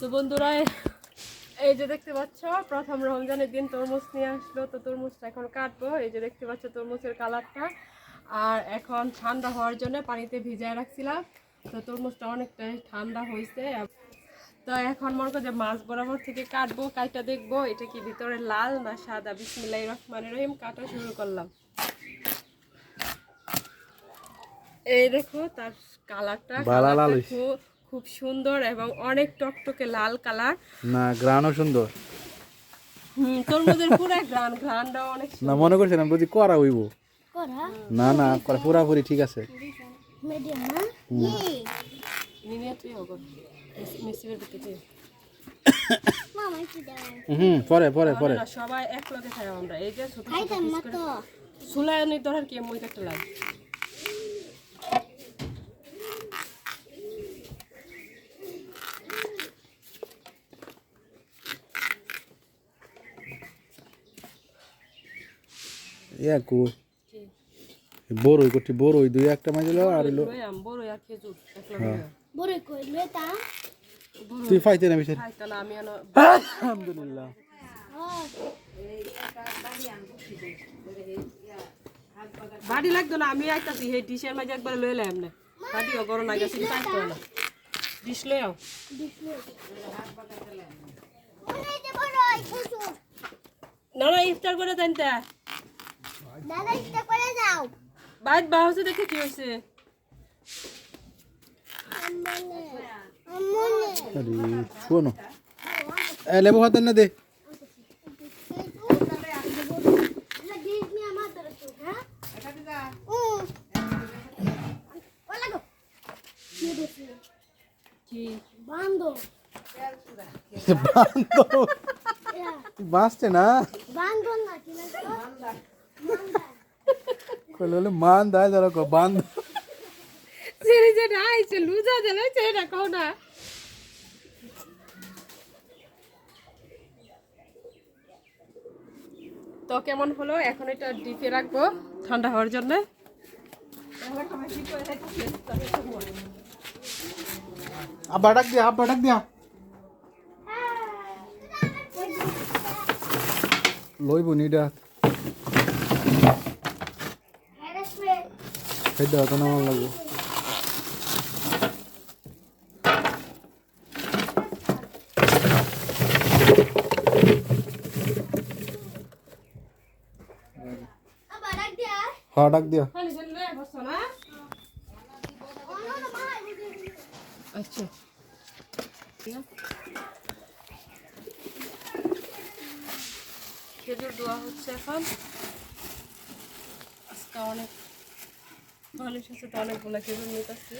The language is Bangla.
তো বন্ধুরা এই যে দেখতে পাচ্ছ প্রথম রমজানের দিন তরমুজ নিয়ে আসলো। তো তরমুজটা এখন কাটবো। এই যে দেখতে পাচ্ছ তরমুজের কালারটা। আর এখন ঠান্ডা হওয়ার জন্য পানিতে ভিজায় রাখছিলাম। তো তরমুজটা অনেকটাই ঠান্ডা হয়েছে। তো এখন মনে করো যে মাছ বরাবর থেকে কাটবো কাইটা দেখব। এটা কি ভিতরে লাল না সাদা? বিসমিল্লাহ রহমান রহিম কাটা শুরু করলাম। এই দেখো তার কালারটা লাল। খুব সুন্দর এবং অনেক টকটকে লাল কালার। না গ্রানও সুন্দর। হুম তরমুজের পুরো গ্রান গ্রানটাও অনেক না মনে করছিলাম বুঝি করা হইব। না না করা পুরাপুরি ঠিক আছে। মিডিয়াম না? নিয়ে তুই হোক মিষ্টির ভিতরে মামা একটু দাও। হুম পরে পরে পরে। সবাই এক লগে খাই আমরা। এই যে ছোট ছোট তোর কি মই একটা লাগে? ইয়া কো বড়ই করছি বড়ই দুই একটা লইয়াম বড় আর লগে। বড় লতা তুই ফাইতে না বিচার আমি আনো আলহামদুলিল্লাহ। বাড়ি লাগতো না আমি আইতাছি সেই ডিশের মাঝে একবার লই লাম না। বাড়িও গরম না গেছে পাইতো না ডিশ লই আও। না না ইফতার করে জানতে দাদা ইচ্ছা করে যাও বাইত বাহছে দেখে কি হয়েছে? শোনো লেবু হাতে না দে। লাগিস নি আমার ধরে তো? হ্যাঁ কইলে মান দায় ধরো কো বান্ধ সেরে যে না আইছে লুজা দিলে সেটা কও না। তো কেমন হলো? এখন এটা ডিপে রাখব ঠান্ডা হওয়ার জন্য। আব্বা ডাক দিয়া আব্বা ডাক দিয়া। লইব নিডা হেডা তো নাম লাগবো। আবার দিয়া হ্যাঁ দিয়া। না না আচ্ছা। খেজুর দেওয়া হচ্ছে এখন। আজকে অনেক মানুষ আছে তো অনেকগুলো খেজুর নিতেছে